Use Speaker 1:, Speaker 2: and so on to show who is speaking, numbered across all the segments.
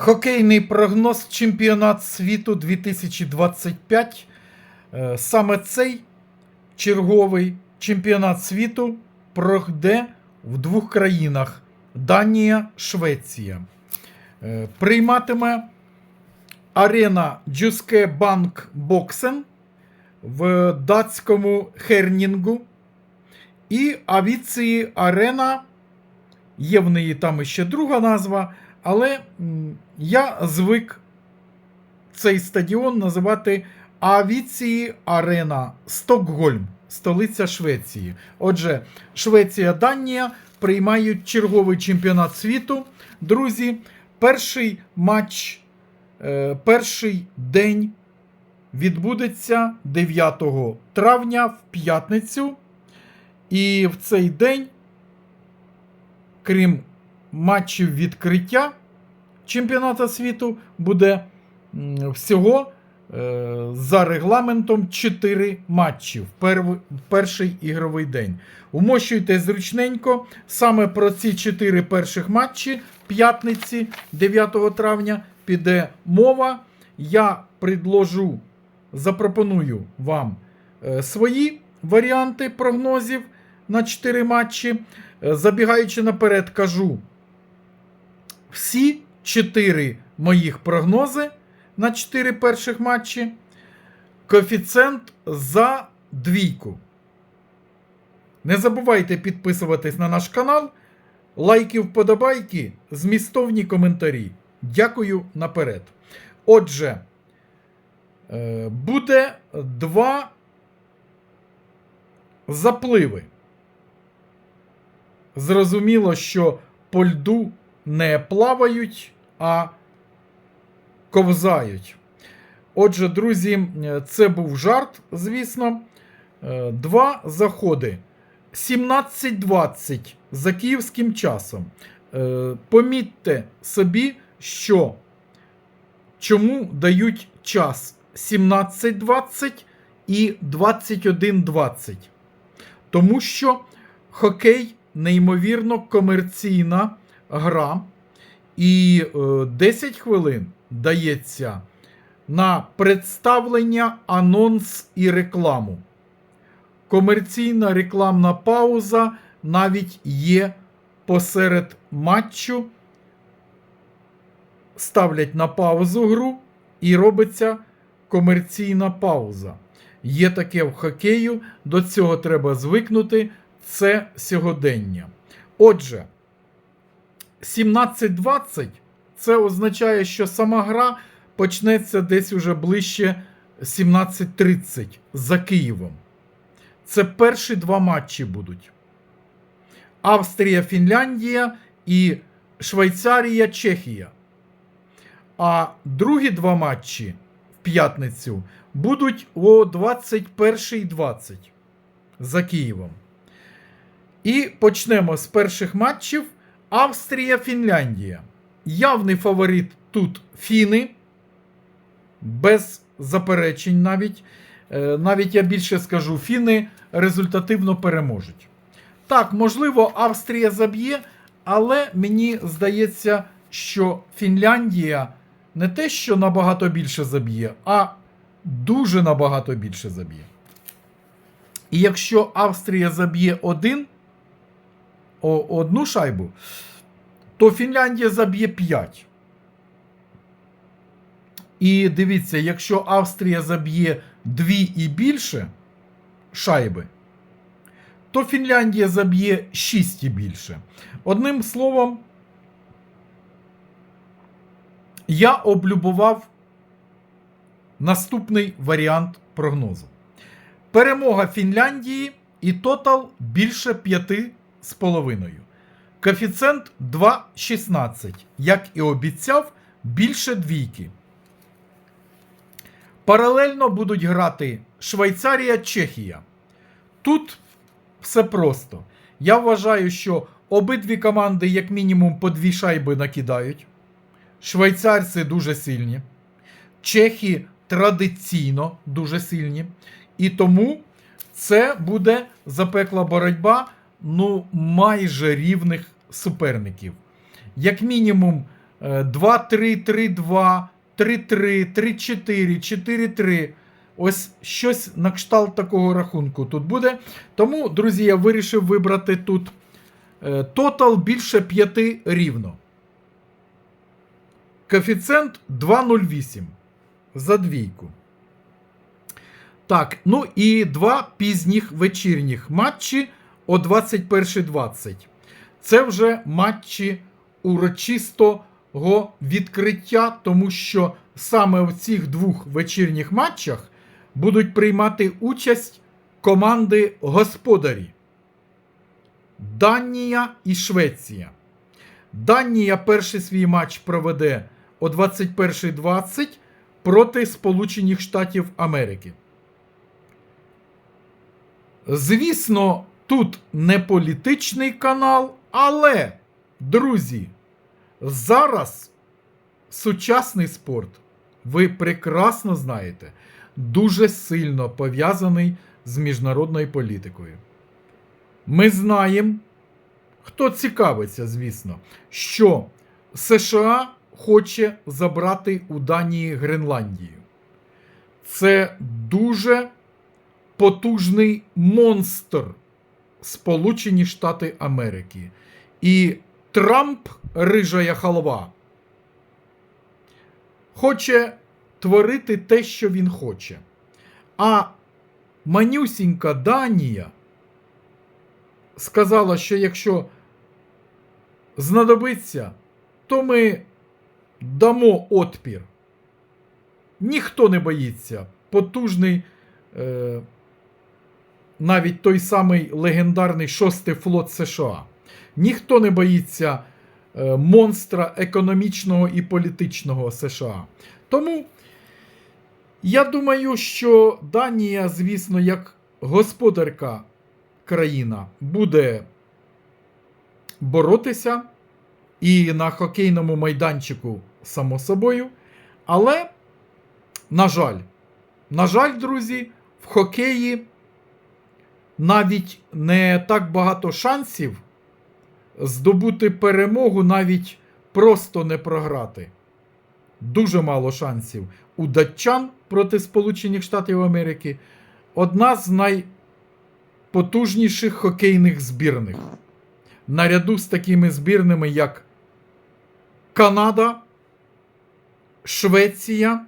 Speaker 1: Хокейний прогноз чемпіонат світу 2025. Е, Саме цей черговий чемпіонат світу пройде в двох країнах: Данія, Швеція. Е, Прийматиме арена Джуске Банк Боксен в датському Хернінгу. І Авіції Арена. Є в неї там іще друга назва, але я звик цей стадіон називати Авіції Арена Стокгольм, столиця Швеції. Отже, Швеція, Данія приймають черговий чемпіонат світу. Друзі, перший матч, е, перший день відбудеться 9 травня в п'ятницю. І в цей день, крім матчів відкриття чемпіонату світу, буде всього е, за регламентом 4 матчі в перший ігровий день. Умощуйте зручненько. Саме про ці 4 перших матчі п'ятниці 9 травня піде мова. Я предложу, запропоную вам е, свої варіанти прогнозів на 4 матчі. Е, Забігаючи наперед, кажу всі 4 моїх прогнози на 4 перших матчі. Коефіцієнт за двійку. Не забувайте підписуватись на наш канал. Лайки, вподобайки, змістовні коментарі. Дякую наперед. Отже, е, буде два запливи. Зрозуміло, що по льду не плавають, а ковзають. Отже, друзі, це був жарт, звісно. Е, Два заходи. 17.20 за київським часом. Е, Помітьте собі, що чому дають час 17.20 і 21.20. Тому що хокей неймовірно комерційна гра, і е, 10 хвилин дається на представлення, анонс і рекламу. Комерційна рекламна пауза навіть є посеред матчу. Ставлять на паузу гру і робиться комерційна пауза. Є таке в хокею, до цього треба звикнути. Це сьогодення. Отже, 17.20 це означає, що сама гра почнеться десь уже ближче 17.30 за Києвом. Це перші два матчі будуть. Австрія, Фінляндія і Швейцарія, Чехія. А другі два матчі в п'ятницю будуть о 21.20 за Києвом. І почнемо з перших матчів. Австрія, Фінляндія. Явний фаворит тут фіни. Без заперечень навіть. Е, Навіть я більше скажу, фіни результативно переможуть. Так, можливо, Австрія заб'є, але мені здається, що Фінляндія не те, що набагато більше заб'є, а дуже набагато більше заб'є. І якщо Австрія заб'є один, одну шайбу, то Фінляндія заб'є 5. І дивіться, якщо Австрія заб'є 2 і більше шайби, то Фінляндія заб'є 6 і більше. Одним словом, я облюбував наступний варіант прогнозу. Перемога Фінляндії і тотал більше 5,5. Коефіцієнт 2,16. Як і обіцяв, більше двійки. Паралельно будуть грати Швейцарія, Чехія. Тут все просто. Я вважаю, що обидві команди, як мінімум, по дві шайби накидають. Швейцарці дуже сильні. Чехи традиційно дуже сильні. І тому це буде запекла боротьба ну, майже рівних суперників. Як мінімум, е, 2-3, 3-2, 3-3, 3-4, 4-3. Ось щось на кшталт такого рахунку тут буде. Тому, друзі, я вирішив вибрати тут е, тотал більше 5 рівно. Коефіцієнт 2,08 за двійку. Так, ну і два пізніх вечірніх матчі о 21.20. Це вже матчі урочистого відкриття, тому що саме в цих двох вечірніх матчах будуть приймати участь команди господарі Данія і Швеція. Данія перший свій матч проведе о 21.20 проти Сполучених Штатів Америки. Звісно, тут не політичний канал, але, друзі, зараз сучасний спорт, ви прекрасно знаєте, дуже сильно пов'язаний з міжнародною політикою. Ми знаємо, хто цікавиться, звісно, що США хоче забрати у Данії Гренландію. Це дуже потужний монстр Сполучені Штати Америки. І Трамп, рижая халва, хоче творити те, що він хоче. А манюсінька Данія сказала, що якщо знадобиться, то ми дамо отпір. Ніхто не боїться. Потужний, е, навіть той самий легендарний шостий флот США. Ніхто не боїться е, монстра економічного і політичного США. Тому я думаю, що Данія, звісно, як господарка країна буде боротися і на хокейному майданчику, само собою. Але, на жаль, на жаль, друзі, в хокеї навіть не так багато шансів здобути перемогу, навіть просто не програти. Дуже мало шансів у датчан проти Сполучених Штатів Америки. Одна з найпотужніших хокейних збірних. Наряду з такими збірними, як Канада, Швеція.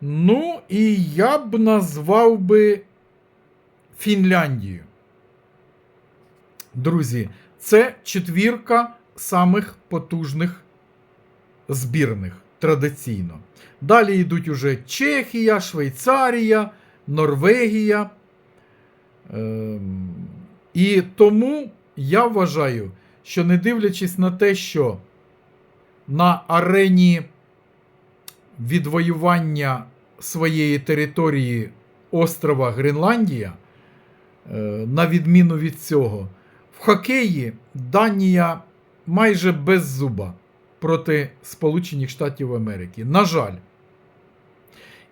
Speaker 1: Ну, і я б назвав би Фінляндію. Друзі, це четвірка самих потужних збірних традиційно. Далі йдуть уже Чехія, Швейцарія, Норвегія. Ем, і тому я вважаю, що не дивлячись на те, що на арені відвоювання своєї території острова Гренландія, на відміну від цього, в хокеї Данія майже без зуба проти Сполучених Штатів Америки. На жаль.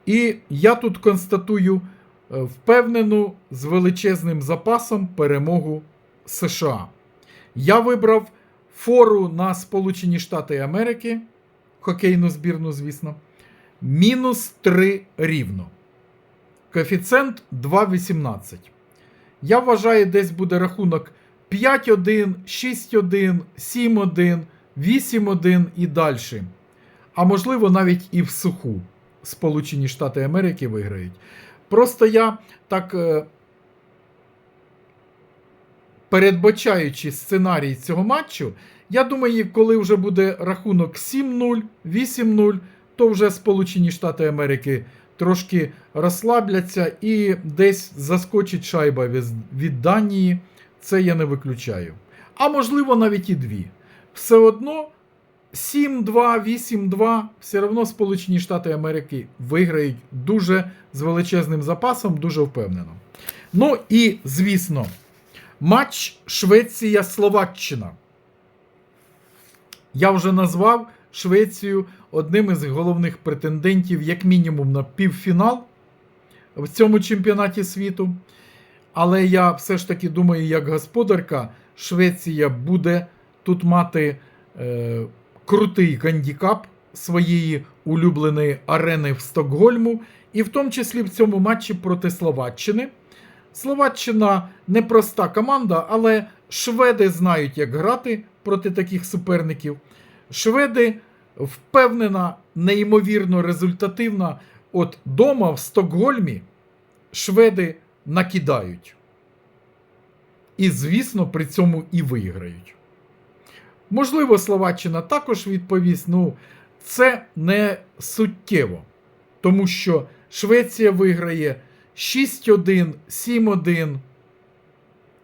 Speaker 1: І я тут констатую е, впевнену з величезним запасом перемогу США. Я вибрав фору на Сполучені Штати Америки, хокейну збірну, звісно, мінус 3 рівно. Коефіцієнт 2,18. Я вважаю, десь буде рахунок 5-1, 6-1, 7-1, 8-1 і далі. А можливо, навіть і в суху Сполучені Штати Америки виграють. Просто я так. е, Передбачаючи сценарій цього матчу, я думаю, коли вже буде рахунок 7-0, 8-0, то вже Сполучені Штати Америки трошки розслабляться і десь заскочить шайба від, Данії. Це я не виключаю. А можливо, навіть і дві. Все одно 7-2, 8-2, все одно Сполучені Штати Америки виграють дуже з величезним запасом, дуже впевнено. Ну і, звісно, матч Швеція-Словаччина. Я вже назвав Швецію одним із головних претендентів, як мінімум, на півфінал в цьому чемпіонаті світу. Але я все ж таки думаю, як господарка, Швеція буде тут мати е, крутий гандікап своєї улюбленої арени в Стокгольму, і в тому числі в цьому матчі проти Словаччини. Словаччина непроста команда, але шведи знають, як грати проти таких суперників. Шведи впевнена, неймовірно результативна. От дома в Стокгольмі шведи накидають. І, звісно, при цьому і виграють. Можливо, Словаччина також відповість, ну, це не суттєво, тому що Швеція виграє 6-1, 7-1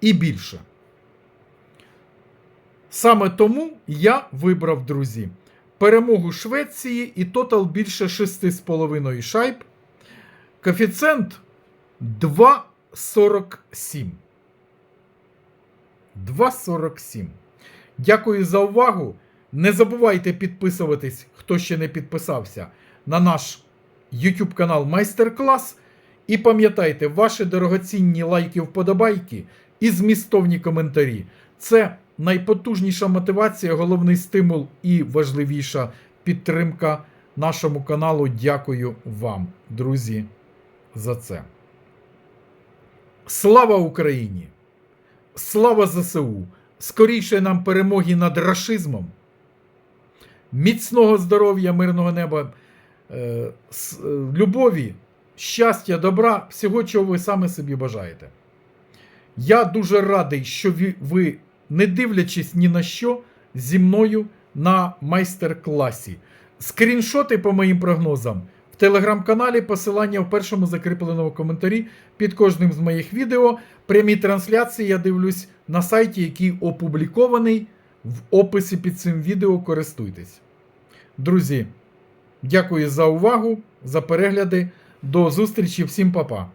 Speaker 1: і більше. Саме тому я вибрав, друзі, перемогу Швеції і тотал більше 6,5 шайб. Коефіцієнт 2,47. 2,47. Дякую за увагу. Не забувайте підписуватись, хто ще не підписався, на наш YouTube канал Майстер-клас. І пам'ятайте, ваші дорогоцінні лайки, вподобайки і змістовні коментарі. Це найпотужніша мотивація, головний стимул і важливіша підтримка нашому каналу. Дякую вам, друзі, за це. Слава Україні! Слава ЗСУ! Скоріше нам перемоги над рашизмом. Міцного здоров'я, мирного неба, е, е, любові, щастя, добра, всього, чого ви саме собі бажаєте. Я дуже радий, що ви, не дивлячись ні на що, зі мною на майстер-класі. Скріншоти по моїм прогнозам в телеграм-каналі, посилання в першому закріпленому коментарі під кожним з моїх відео. Прямі трансляції я дивлюсь на сайті, який опублікований в описі під цим відео. Користуйтесь. Друзі, дякую за увагу, за перегляди. До зустрічі, всім па-па.